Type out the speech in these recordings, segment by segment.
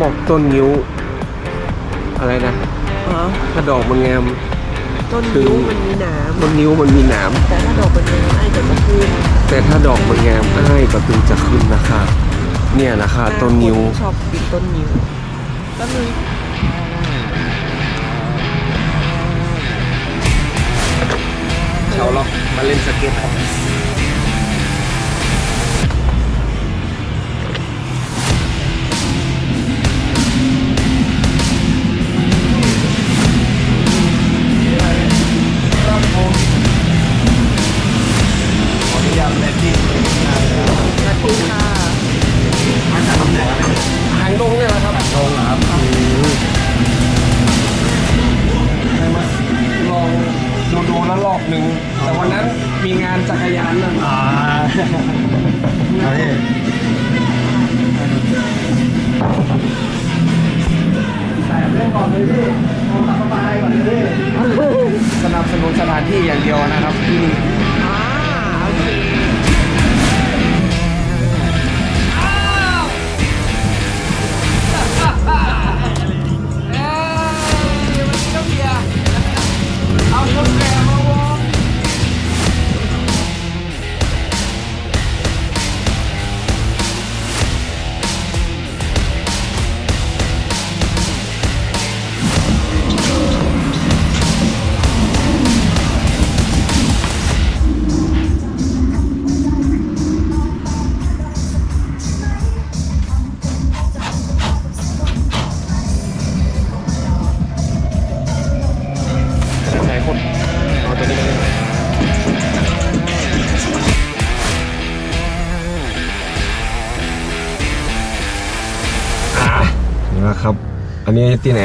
บอกต้นนิ้ว อะไรนะอ๋อถ้าดอกมันงาม ต้นนิ้วมันมีหนามต้นนิ้วมันมีหนาม แต่ถ้าดอกมันงามไอ้จะมาคืนแต่ถ้าดอกมันงามอ้ายก็ถึงจะขึ้นนะคะ เนี่ยนะคะต้นนิ้ว ชอบปีนต้นนิ้วก็เลยชาวล็อกมาเล่นสเก็ตครับ มีงานจักรยานนั่นอ่าเอาดิสนับสนุนสถานที่อย่างเดียวนะครับที่นี่ นนี้ที่ไหน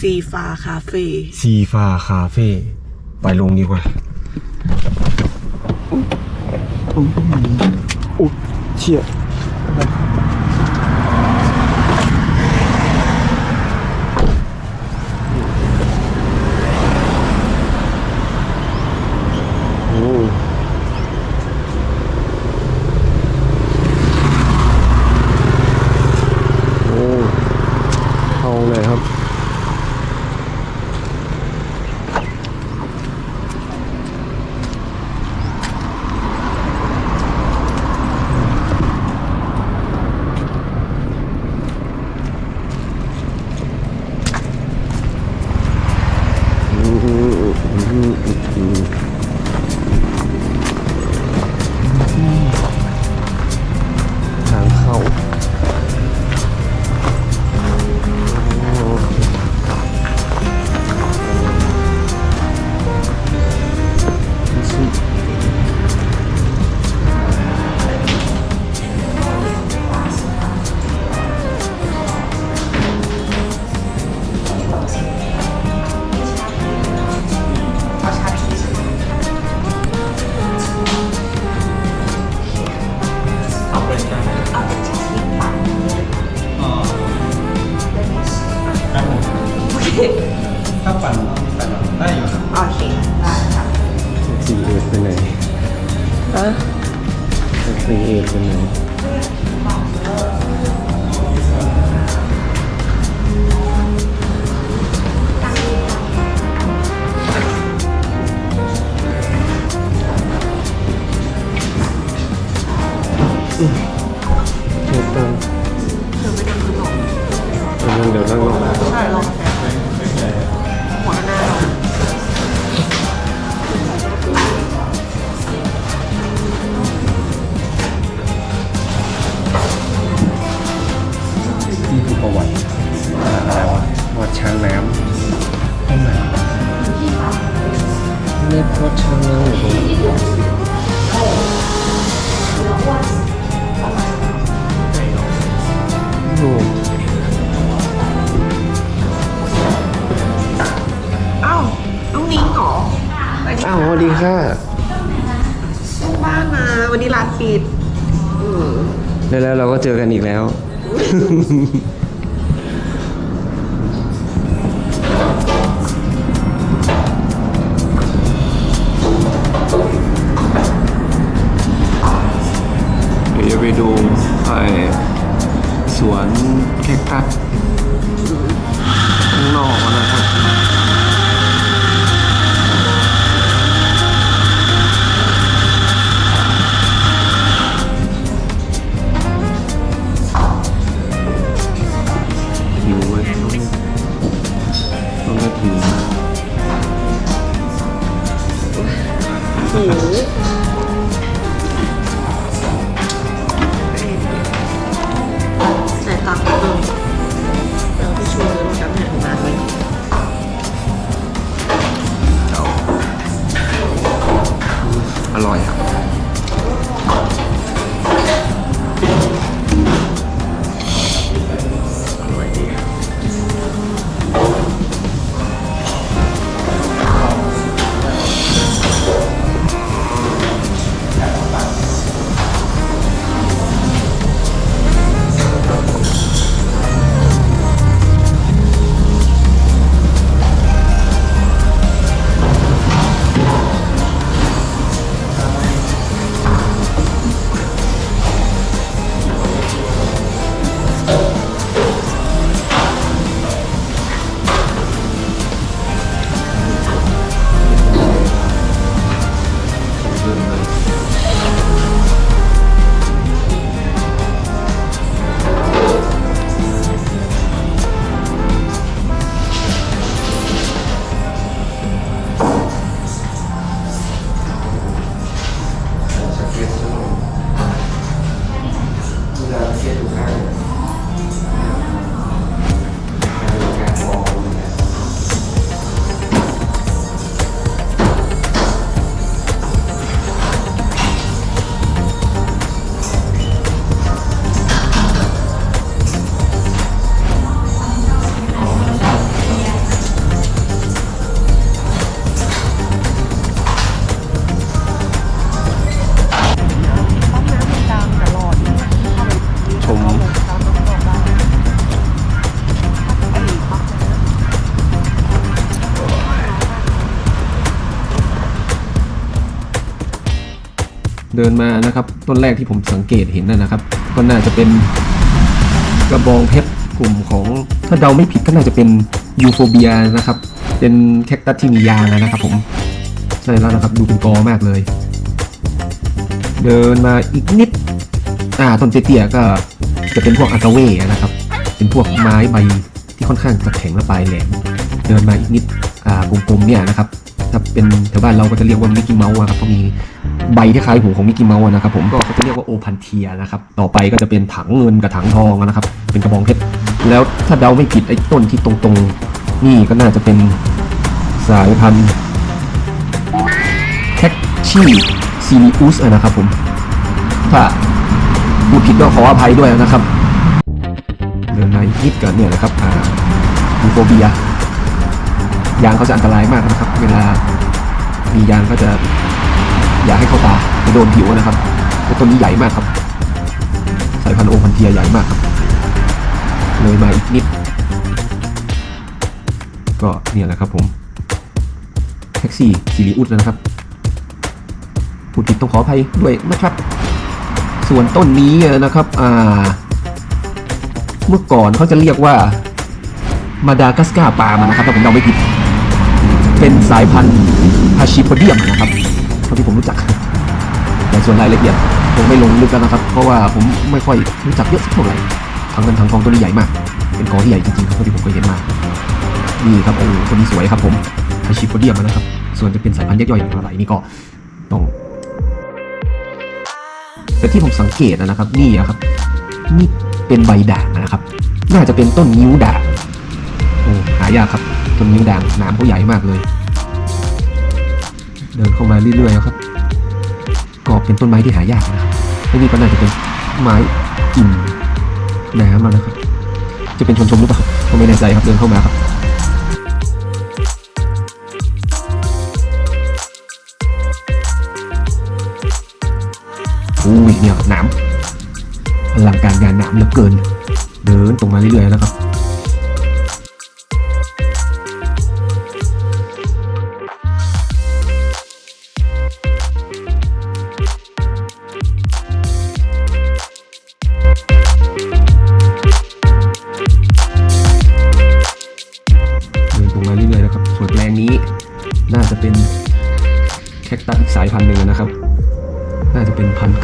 ซีฟ้าคาเฟ่ซีฟ้าคาเฟ่ไปลงดีกว่าอุ๊ยเชี่ย อ้าวน้องนิ้งเหรออ้าวสวัสดีค่ะบ้านมาวันนี้ร้านปิดอืมแล้วแล้วเราก็เจอกันอีกแล้ว เดี๋ยวจะไปดูไอ้สวนแคคตัส เดินมานะครับ ต้นแรกที่ผมสังเกตเห็นนะครับ ก็น่าจะเป็นกระบองเพชรกลุ่มของถ้าเดาไม่ผิดก็น่าจะเป็นยูโฟเบียนะครับ เป็นแคคตัสที่มียางนะครับผมใช่แล้วนะครับดูเป็นกอมากเลย เดินมาอีกนิดอ่าต้นเตี้ยก็จะเป็นพวกอากาเว่นะครับ เป็นพวกไม้ใบที่ค่อนข้างจะแข็งและปลายแหลมเดินมาอีกนิดอ่ากลมๆเนี่ยนะครับ ถ้าเป็นแถวบ้านเราก็จะเรียกว่ามิกกี้เมาส์ครับเขามีใบที่คล้ายหูของมิกกี้เมาส์นะครับผมก็เขาจะเรียกว่าโอพันเทียนะครับต่อไปก็จะเป็นถังเงินกับถังทองนะครับ เป็นกระบองเพชรแล้วถ้าเดาไม่ผิดไอ้ต้นที่ตรงๆ นี่ก็น่าจะเป็นสายพันธุ์แคคชีซีนิอุสนะครับผม ถ้าพูดผิดก็ขออภัยด้วยนะครับเดินมาอีกนิดกันเนี่ยนะครับอ่ายูโฟเบีย ยางเขาจะอันตรายมากนะครับ เวลามียางก็จะอย่าให้เข้าตาไปโดนผิวนะครับแต่ต้นนี้ใหญ่มากครับ สายพันธุ์โอพันเทียใหญ่มากครับเลยมาอีกนิด ก็เนี่ยแหละครับผมแท็กซี่ซิริอุสนะครับพูดผิดต้องขออภัยด้วยนะครับ ส่วนต้นนี้นะครับอ่าเมื่อก่อนเขาจะเรียกว่ามาดากัสกาปาล์มนะครับถ้าผมเดาไม่ผิด เป็นสายพันธุ์ฮาชิโพเดียมนะครับเท่าที่ผมรู้จัก แต่ส่วนรายละเอียดผมไม่ลงลึกกันนะครับ เพราะว่าผมไม่ค่อยรู้จักเยอะสักเท่าไหร่ทางเงินทางทองตัวนี้ใหญ่มาก เป็นกอที่ใหญ่จริงๆครับเท่าที่ผมเคยเห็นมานี่ครับโอ้ตัวนี้สวยครับผมฮาชิโพเดียมนะครับ ส่วนจะเป็นสายพันธุ์ย่อยๆอย่างไรนี่ก็ต้องแต่ที่ผมสังเกตนะครับนี่อะครับนี่เป็นใบด่างนะครับ น่าจะเป็นต้นนิ้วด่างโอ้หายากครับ จนนิ้วด่างน้ำเขาใหญ่มากเลย เดินเข้ามาเรื่อยๆแล้วครับกอบเป็นต้นไม้ที่หายากนะครับไม่มีปัญหาจะเป็นไม้อิ่มน้ำแล้วนะครับ จะเป็นชนชมหรือเปล่าก็ไม่แน่ใจครับเดินเข้ามาครับอุ้ยเนี่ยน้ำอลังการงานน้ำเหลือเกิน เดินตรงมาเรื่อยๆแล้วครับ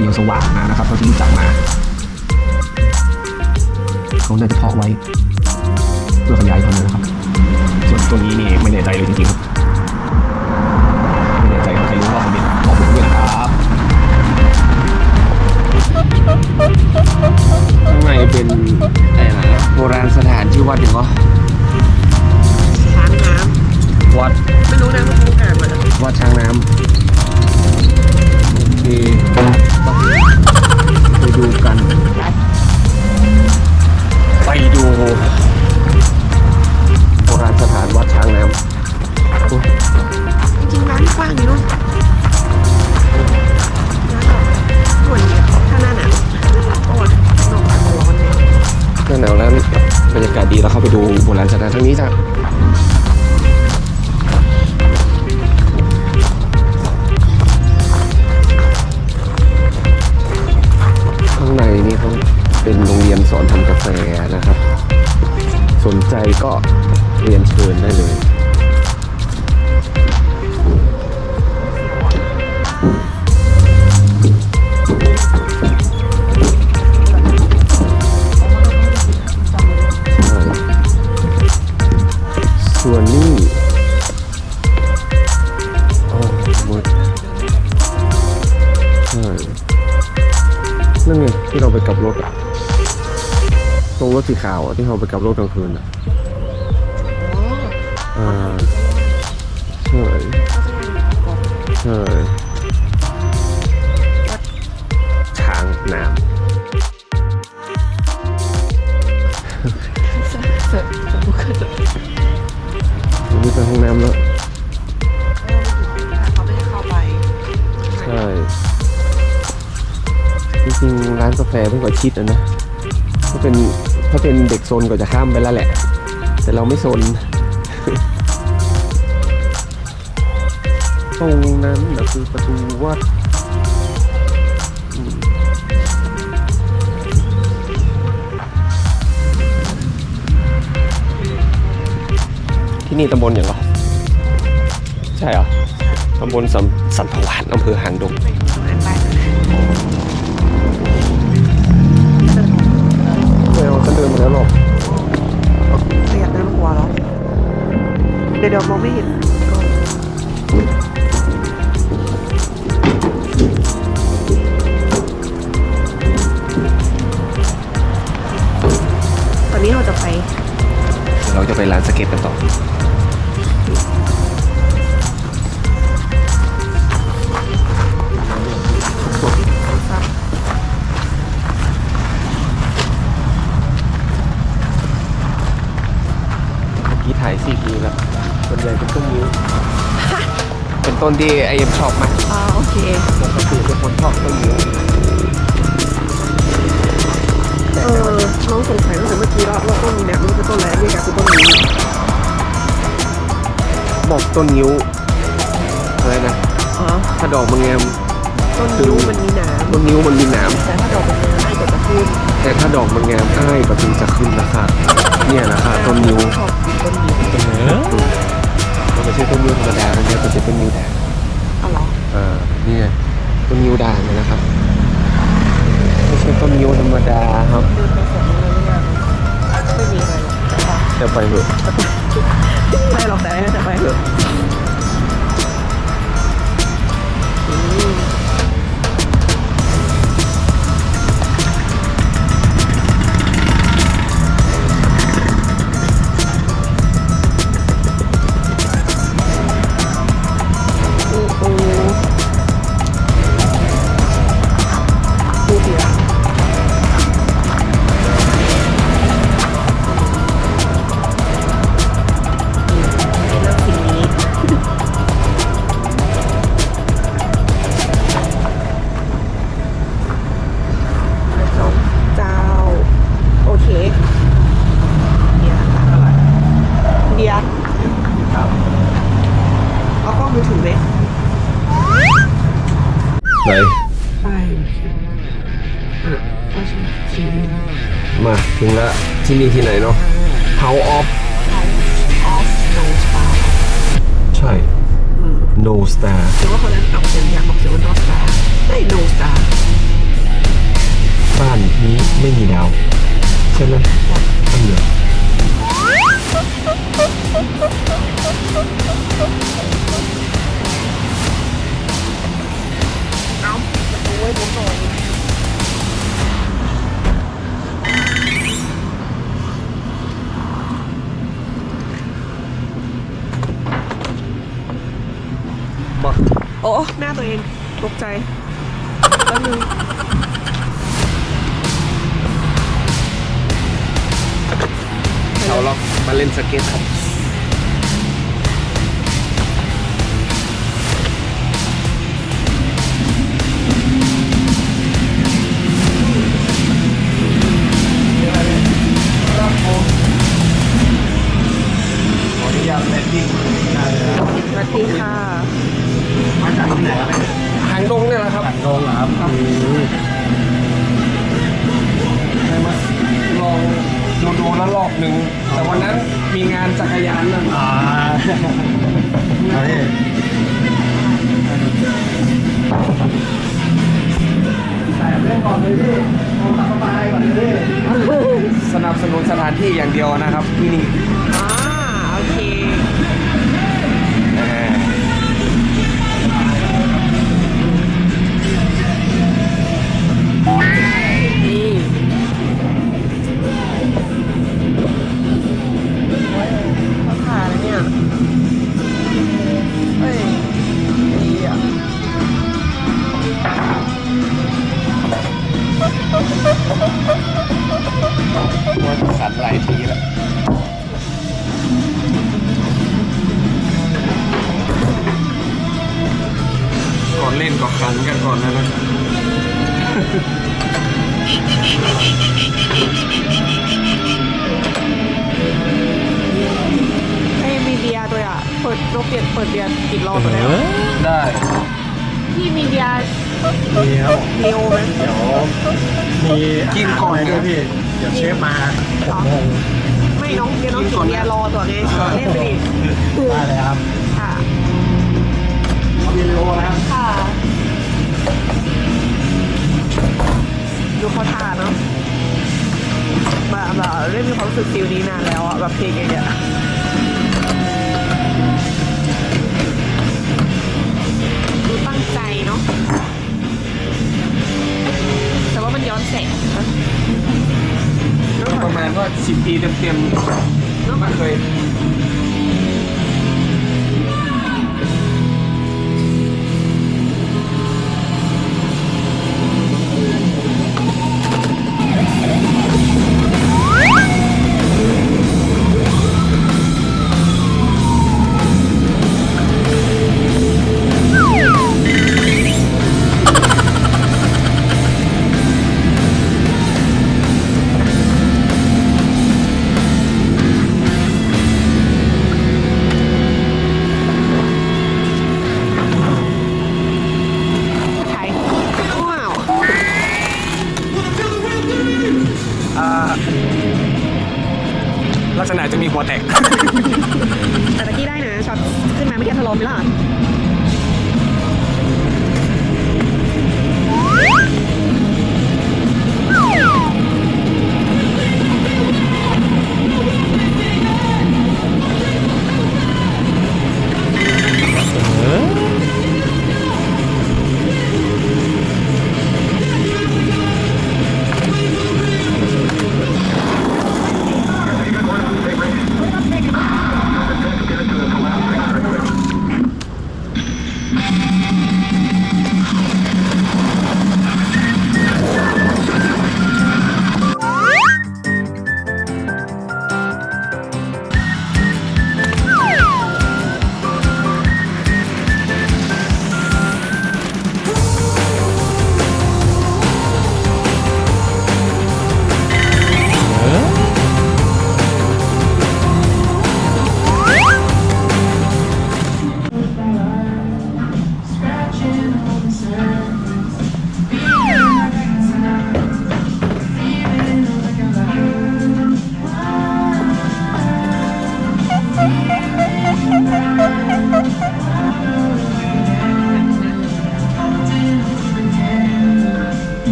เป็นพันธุ์เกลียวสว่างมานะครับเท่าที่รู้จักมาเขาน่าจะเพาะไว้ เพื่อขยายพันธุ์นะครับ ส่วนตัวนี้นี่ไม่แน่ใจเลยจริงๆครับไม่แน่ใจใครรู้ว่าคอมเมนต์บอกผมด้วยนะครับข้างในเป็นอะไรนะโบราณสถานชื่อวัดอย่างก็ ถสีขาวอะที่เราไปกลับรถกลางคืนอะอ๋ออ่าใช่ใช่ช้างน้เสร็จเสร็จบุกขึ้นเลยำนี่เป็นห้องน้ำแล้วเขาไม่ให้เข้าไป ใช่จริงๆร้านกาแฟเพิ่งกว่าชิดอะนะถ้าเป็น ถ้าเป็นเด็กโซนก็จะข้ามไปแล้วแหละ แต่เราไม่โซนตรงนั้นนะคือประตูวัดอืมที่นี่ตำบลอย่างไรใช่เหรอตำบลสัมสันพวานอำเภอหางดง ดินมาแล้วหรอกขยับด้านหัวแล้วเดี๋ยวเดี๋ยวมองไม่เห็นตอนนี้เราจะไปเดี๋ยวเราจะไปร้านสเก็ตกันต่อ วนใหญ่เป็นต้นนิ้วเป็นต้นที่ไอเอ็มชอบมากอ่าโอเคปกติเป็นคนชอบต้นนิ้วเออน้องสงสัยตั้งแต่เมื่อกี้แล้วว่าต้นนี้เนี่ยมันคือต้นอะไรนี่ก็คือต้นนี้บอกต้นนิ้วอะไรนะอ๋อถ้าดอกมันงามต้นนิ้วมันมีหนามต้นนิ้วมันมีหนามแต่ถ้าดอกมันงามไอ้ก็จะขึ้นแต่ถ้าดอกมันงามอ้ายก็ถึงจะขึ้นราคาเนี่ยราคาต้นนิ้วชอบกินต้นนิ้วมัน ไม่ใช่ต้นนิ้วธรรมดามันเนี่ยมันจะเป็นนิ้วด่างอ๋อเหรออ่านี่ไงต้นนิ้วด่างเลยนะครับ ไม่ใช่ต้นนิ้วธรรมดาครับเดินไปสวนเลยหรือยังไม่มีอะไรหรอกแต่ว่าแต่ไปเถอะไม่หรอกแต่ให้จะไปเถอะ No Star หรือว่าคนนั้นออกเสียงอยากออกเสียงว่าโนสตาร์ได้โนสตาร์บ้านนี้ไม่มีดาว ใช่ไหมอันเหรอเอาโอ้ยผมหน่ อยโอ้หน้าตัวเอง ตกใจแป๊บนึงเราล็อกมาเล่นสเก็ตครับ ร์กินรอบตัวเนี้ยได้พี่มีเบียร์ดีครับเดียวไหมเดี๋ยวมีกินก่อนด้วยพี่เดี๋ยวเชฟมาหกโมงไม่น้องเดี๋ยวน้องกินเบียร์รอตัวไงเล่นไปดิได้เลยครับค่ะเอาวิดีโอนะครับค่ะดูเขาทานเนาะแบบแบบเล่นมีความรู้สึกฟิลนี้นานแล้วอะแบบเพลงอย่างเงี้ย ใจเนาะแต่ว่ามันย้อนแสงนะเนอะประมาณว่าสิบปีเต็มๆไม่เคย